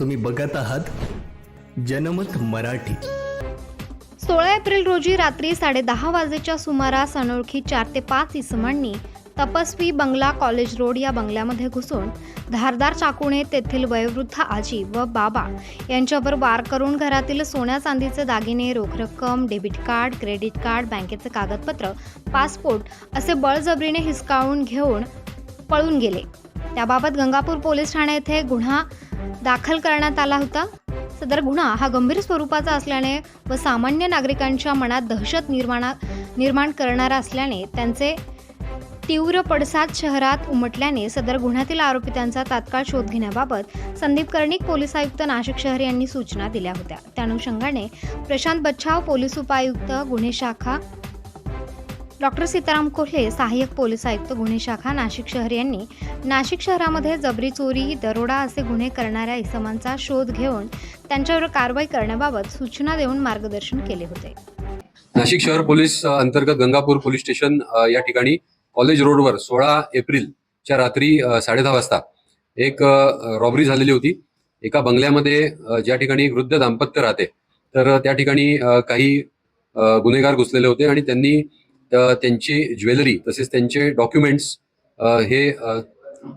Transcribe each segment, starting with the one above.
तुम्ही बघत आहात जनमत मराठी. सोळा एप्रिल रोजी रात्री साडेदहा वाजेच्या सुमारास अनोळखी चार ते पाच इसमांनी तपस्वी बंगला कॉलेज रोड या बंगल्यामध्ये घुसून धारदार चाकूने तेथील वयोवृद्ध आजी व बाबा यांच्यावर वार करून घरातील सोन्या चांदीचे दागिने रोख रक्कम डेबिट कार्ड क्रेडिट कार्ड बँकेचे कागदपत्र पासपोर्ट असे बळजबरीने हिसकावून घेऊन पळून गेले. त्याबाबत गंगापूर पोलीस ठाणे येथे गुन्हा दाखल करण्यात आला होता. सदर गुन्हा हा गंभीर स्वरूपाचा असल्याने व सामान्य नागरिकांच्या मनात दहशत निर्माणा निर्माण करणारा असल्याने त्यांचे तीव्र पडसाद शहरात उमटल्याने सदर गुन्ह्यातील आरोपितांचा तात्काळ शोध घेण्याबाबत संदीप कर्णिक पोलीस आयुक्त नाशिक शहर यांनी सूचना दिल्या होत्या. त्या अनुषंगाने प्रशांत बच्छाव पोलीस उपायुक्त गुन्हे शाखा डॉक्टर सीताराम कोल्हे सहाय्यक पोलीस आयुक्त गुन्हे शाखा नाशिक शहर यांनी नाशिक शहरामध्ये जबरी चोरी दरोडा असे गुन्हे करणाऱ्या इसमांचा शोध घेऊन त्यांच्यावर कारवाई करण्याबाबत सूचना देऊन मार्गदर्शन केले होते. नाशिक शहर पोलीस अंतर्गत गंगापूर पोलीस स्टेशन या ठिकाणी कॉलेज रोडवर सोळा एप्रिलच्या रात्री साडेदहा वाजता एक रॉबरी झालेली होती. एका बंगल्यामध्ये ज्या ठिकाणी वृद्ध दाम्पत्य राहते तर त्या ठिकाणी काही गुन्हेगार घुसलेले होते आणि त्यांनी त्यांची ज्वेलरी तसेच त्यांचे डॉक्युमेंट्स हे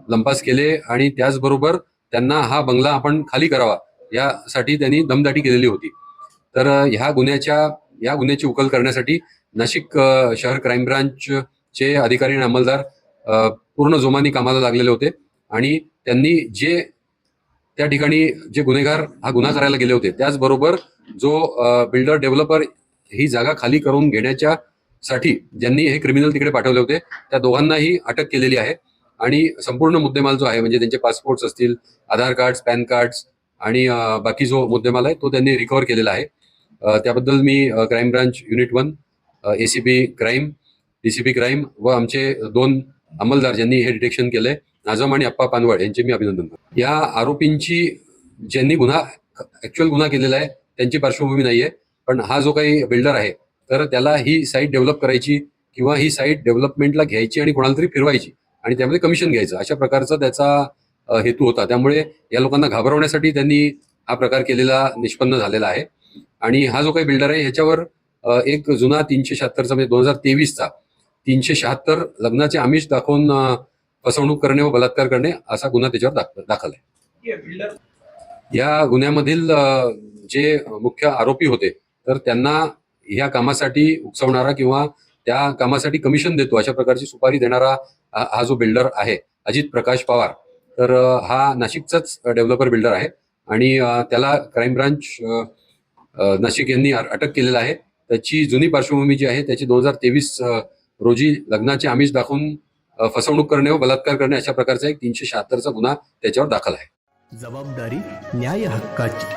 लंपास केले आणि त्याचबरोबर त्यांना हा बंगला आपण खाली करावा यासाठी त्यांनी दमदाटी केलेली होती. तर ह्या गुन्ह्याच्या या गुन्ह्याची उकल करण्यासाठी नाशिक शहर क्राईम ब्रांचचे अधिकारी आणि अंमलदार पूर्ण जोमाने कामाला लागलेले होते आणि त्यांनी जे त्या ठिकाणी जे गुन्हेगार हा गुन्हा करायला गेले होते त्याचबरोबर जो बिल्डर डेव्हलपर ही जागा खाली करून घेण्याच्या साठी ज्यांनी हे क्रिमिनल तिकडे पाठवले होते त्या दोघांनाही अटक केलेली आहे. आणि संपूर्ण मुद्देमाल जो आहे म्हणजे त्यांचे पासपोर्ट्स असतील आधार कार्ड पॅन कार्ड्स आणि बाकी जो मुद्देमाल आहे तो त्यांनी रिकव्हर केलेला आहे. त्याबद्दल मी crime branch unit one ACP crime DCP crime व आमचे दोन अंमलदार ज्यांनी हे डिटेक्शन केलंय नाझम आणि अप्पा पानवड यांचे मी अभिनंदन करतो. या आरोपींची ज्यांनी गुन्हा ऍक्च्युअल गुन्हा केलेला आहे त्यांची पार्श्वभूमी नाहीये पण हा जो काही बिल्डर आहे तर त्याला ही साईट डेव्हलप करायची किंवा ही साईट डेव्हलपमेंटला घ्यायची आणि कोणाला तरी फिरवायची आणि त्यामध्ये कमिशन घ्यायचं. अशा प्रकारचा त्याचा हेतू होता. त्यामुळे या लोकांना घाबरवण्यासाठी त्यांनी हा प्रकार केलेला निष्पन्न झालेला आहे. आणि हा जो काही बिल्डर आहे ह्याच्यावर एक जुना तीनशे शहात्तरचा म्हणजे दोन हजार तेवीसचा तीनशे शहात्तर लग्नाचे आमिष दाखवून फसवणूक करणे व बलात्कार करणे असा गुन्हा त्याच्यावर दाख- दाखल आहे. या गुन्ह्यामधील जे मुख्य आरोपी होते तर त्यांना ह्या कामासाठी उकसवणारा किंवा त्या कामासाठी कमिशन देतो अशा प्रकारची सुपारी देणारा हा जो बिल्डर आहे अजित प्रकाश पवार तर हा नाशिकचाच डेव्हलपर बिल्डर आहे आणि त्याला क्राईम ब्रांच नाशिक यांनी अटक केलेला आहे. त्याची जुनी पार्श्वभूमी जी आहे त्याची दोन हजार तेवीस रोजी लग्नाचे आमिष दाखवून फसवणूक करणे व बलात्कार करणे अशा प्रकारचा एक तीनशे शहात्तरचा गुन्हा त्याच्यावर दाखल आहे. जबाबदारी न्याय हक्काची.